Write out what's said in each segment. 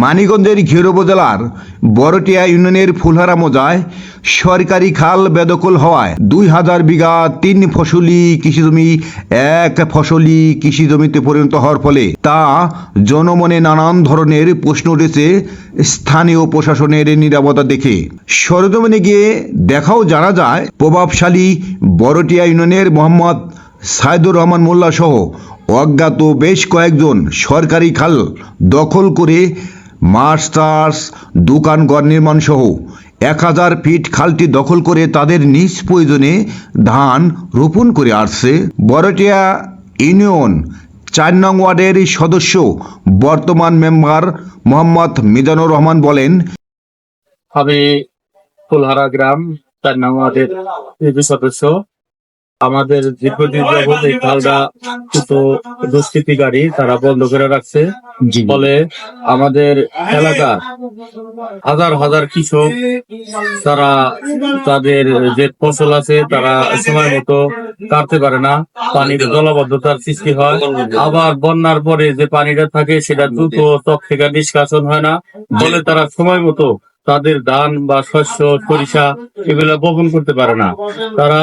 মানিকগঞ্জের ঘিওর উপজেলার বড়টিয়া ইউনিয়নের ফুলহারা মোজায় সরকারি খাল বেদখল হওয়ায় দুই হাজার বিঘা তিন ফসলি কৃষিজমি, এক ফসলি কৃষি জমিতে পরিণত হওয়ার ফলে তা জনমনে নানান ধরনের প্রশ্ন উঠেছে স্থানীয় প্রশাসনের নিরাপত্তা দেখে। সরজমিনে গিয়ে দেখাও জানা যায়, প্রভাবশালী বড়টিয়া ইউনিয়নের মোহাম্মদ সাইদুর রহমান মোল্লা সহ অজ্ঞাত বেশ কয়েকজন সরকারি খাল দখল করে চাষ দোকানঘর নির্মাণ সহ এক হাজার ফিট খালটি দখল করে তাদের নিজ প্রয়োজনে ধান রোপণ করে আসছে। বড়টিয়া ইউনিয়ন চার নং ওয়ার্ডের সদস্য বর্তমান মেম্বার মোহাম্মদ মিজানুর রহমান বলেন, আমি ফুলহারা গ্রাম, চার নং ওয়ার্ডের সদস্য আমাদের দীর্ঘদিন যাবৎ এই খালটা কিছু দুষ্কৃতিকারী তারা বন্ধ করে রাখছে। ফলে আমাদের এলাকার হাজার হাজার কৃষক তারা তাদের যে ফসল আছে তারা সময় মতো কাটতে পারে না। পানির জলবদ্ধতার সৃষ্টি হয়। আবার বন্যার পরে যে পানিটা থাকে সেটা দ্রুত ত্বক থেকে নিষ্কাশন হয় না। ফলে তারা সময় মতো তাদের ধান বা শস্য, সরিষা এগুলা বপন করতে পারে না। তারা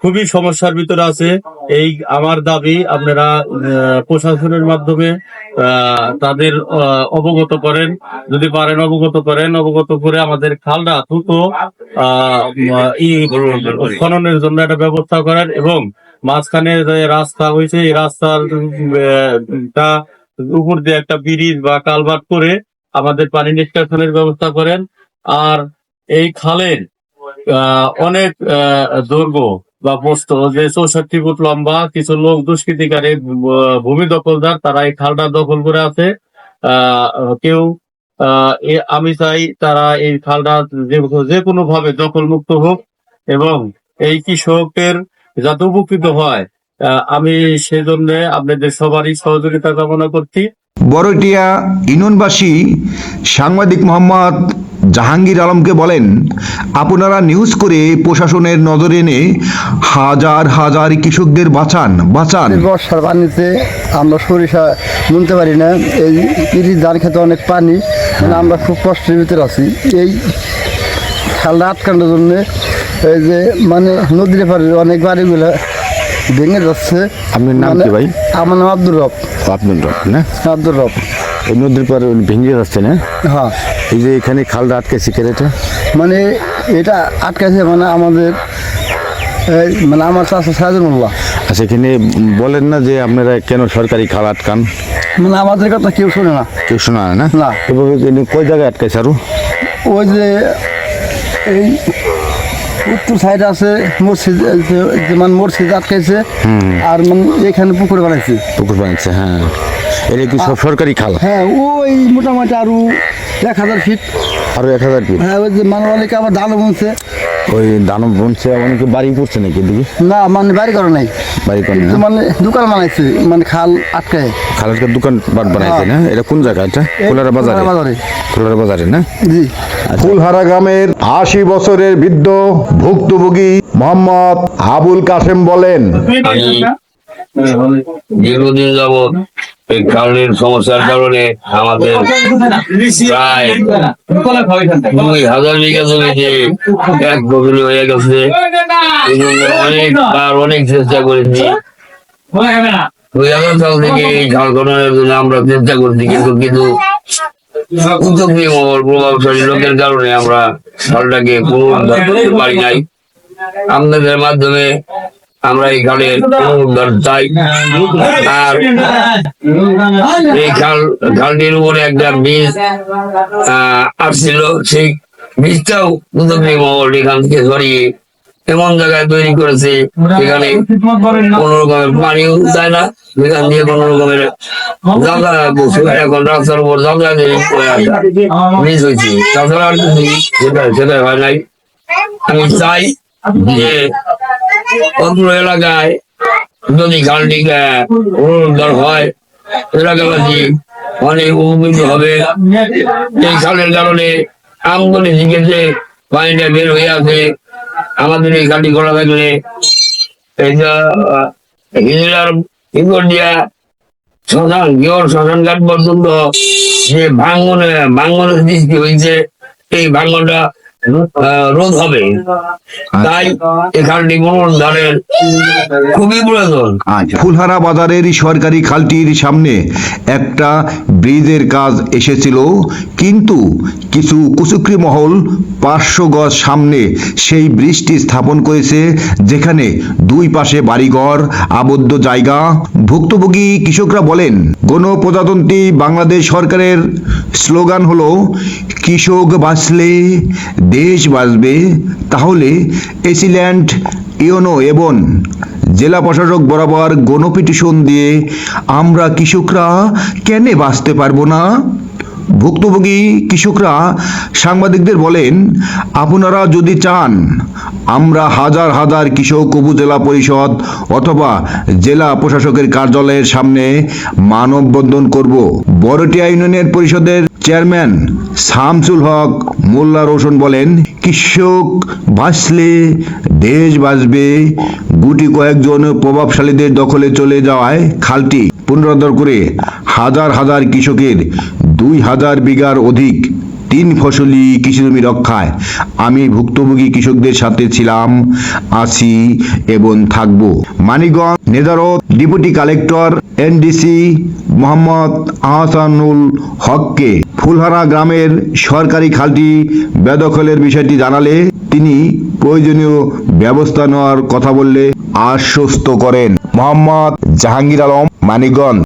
খুবই সমস্যার ভিতরে আছে। এই আমার দাবি আপনারা প্রশাসনের মাধ্যমে তাদের অবগত করেন। যদি পারেন অবগত করেন। অবগত করে আমাদের খালটা দ্রুত খননের জন্য একটা ব্যবস্থা করেন এবং মাঝখানে যে রাস্তা হয়েছে, এই রাস্তার উপর দিয়ে একটা ব্রিজ বা কালভার্ট করে আমাদের পানি নিষ্কাশনের ব্যবস্থা করেন। আর এই খালের অনেক দৈর্ঘ্য বা প্রস্থ যে চৌষট্টি ফুট লম্বা কিছু লোক দুষ্কৃতিকারী ভূমি দখলদার, তারা এই খালটা দখল করে আছে। কেউ আমি চাই তারা এই খালটা যে- কোনো ভাবে দখল মুক্ত হোক এবং এই কৃষকের যাতে উপকৃত হয় আমি সেই সেজন্য আপনাদের সবারই সহযোগিতা কামনা করছি। বড়টিয়া ইউনিয়নবাসী সাংবাদিক মোহাম্মদ জাহাঙ্গীর আলমকে বলেন আপনারা নিউজ করে প্রশাসনের নজরে এনে হাজার হাজার কৃষকদের বাঁচান বাঁচান। বর্ষার পানিতে আমরা সরিষা বুনতে পারি না। এই ইলিশ ধান খেতে অনেক পানি মানে আমরা খুব কষ্টের ভিতরে আছি। এই খেলা আটকানোর জন্য এই যে মানে নদীর পারে অনেক বাড়িগুলো ভেঙে যাচ্ছে। আপনার নাম কি মানে ভাই? আমার নাম আব্দুর রব। আপনার রক না? আব্দুর রব। এই নদীর পর ভেঙে যাচ্ছে না? হ্যাঁ। এই যে এখানে খালটা আটকেছে কেরেটা? মানে এটা আটকেছে মানে আমাদের মানে আমার চাষা সাজনুল্লাহ আচ্ছা এখানে বলেন না যে আপনারা কেন সরকারি খাল আটকান? মানে আমাদের কথা কেউ শোনে না। কেউ শোনা না না। এভাবে কয় জায়গায় আটকাইছে আরও? ওই যে এই উত্তর সাইড আছে মসজিদ মানে মসজিদ আটকাইছে। আর মানে এখানে পুকুর বানাইছে। পুকুর বানিয়েছে হ্যাঁ। এটা কি সব সরকারি খাল? হ্যাঁ ওই মোটামুটি আরও এক হাজার ফিট। আরও এক হাজার ফিট? হ্যাঁ ওই যে মানবালিকে আবার ধানও বুনছে। ওই দানব বনছে অনেকে বাড়ি করছে নাকি এদিকে? না মানে বাড়ি করে নাই। বাড়ি করে মানে দোকান বানাইছে মানে খাল আটকায়। খালের দোকান বাট বানাইছে না? এটা কোন জায়গা এটা? কোলার বাজারে? কোলার বাজারে। না? জি। ফুলহারা গ্রামের আশি বছরের বৃদ্ধ ভুক্তভোগী মোহাম্মদ আবুল কাসেম বলেন আমি দীর্ঘদিন যাবৎ এই কারণের সমস্যার কারণে আমাদের প্রায় দুই হাজার বিঘা জমিতে এক গভীর হয়ে গেছে। এই জন্য অনেকবার অনেক চেষ্টা করেছি। ঝাল খননের জন্য আমরা চেষ্টা করছি কিন্তু কিন্তু উদ্যোগী মহল প্রভাবশালী লোকের কারণে আমরা ঝালটাকে পুনরুদ্ধার করতে পারি নাই। আপনাদের মাধ্যমে আমরা এই খালের পুনরুদ্ধার চাই। আর এই খাল খালটির উপরে একটা বীজ আহ, আসছিল সেই বীজটাও উদ্যোগী মহল এখান থেকে সরিয়ে এমন জায়গায় তৈরি করেছে এখানে কোন রকমের পানিও যায় না সেখান দিয়ে কোন রকমের এখন রাস্তার উপর বীজ হয়েছে। তাছাড়া আর কিছু হয় নাই। আমি চাই যে অন্য এলাকায় যদি খালটি পুনরুদ্ধার হয়, এলাকাবাসী অনেক উপকৃত হবে। এই খালের কারণে আমগুলি শিখেছে পানিটা বের হয়ে আছে। আমাদের এই গাড়ি করা থাকলে হিজলার দিয়া শ্মশান গিয়র শ্মশান ঘাট পর্যন্ত যে ভাঙ্গনে ভাঙনের সৃষ্টি হয়েছে এই ভাঙ্গনটা আহ, রোধ হবে। তাই এখানটি পুনরুদ্ধারের খুবই প্রয়োজন। ফুলহারা বাজারের সরকারি খালটির সামনে একটা ব্রিজের কাজ এসেছিল কিন্তু কিছু কুচুকরি মহল পাঁচশো গজ সামনে সেই ব্রিজটি স্থাপন করেছে যেখানে দুই পাশে বাড়িঘর আবদ্ধ জায়গা। ভুক্তভোগী কৃষকরা বলেন গণপ্রজাতন্ত্রী বাংলাদেশ সরকারের স্লোগান হলো কৃষক বাঁচলে দেশ বাঁচবে, তাহলে এসিল্যান্ড, ইওনো এবং জেলা প্রশাসক বরাবর গণপিটিশন দিয়ে আমরা কৃষকরা কেন বাঁচতে পারব না? ভুক্তভোগী কৃষকরা সাংবাদিকদের বলেন, আপনারা যদি চান, আমরা হাজার হাজার কৃষক উপজেলা পরিষদ অথবা জেলা প্রশাসকের কার্যালয়ের সামনে মানববন্ধন করব। বড়টিয়া ইউনিয়নের পরিষদের চেয়ারম্যান শামসুল হক, মোল্লা রোশন বলেন, কৃষক বাঁচলে দেশ বাঁচবে, গুটি কয়েকজন প্রভাবশালীদের দখলে চলে যাওয়ায় খালটি পুনরুদ্ধার করে হাজার হাজার কৃষকের দুই হাজার বিঘার অধিক তিন ফসলি কৃষি জমি রক্ষায়। আমি ভুক্তভোগী কৃষকদের সাথে ছিলাম আছি এবং থাকব। Manikganj নেজারত deputy collector NDC Mohammad Ahsanul হককে ফুলহারা গ্রামের সরকারি খালটি বেদখলের বিষয়টি জানালে তিনি প্রয়োজনীয় ব্যবস্থা নেওয়ার কথা বললে আশ্বস্ত করেন। মোহাম্মদ জাহাঙ্গীর আলম, মানিকগঞ্জ।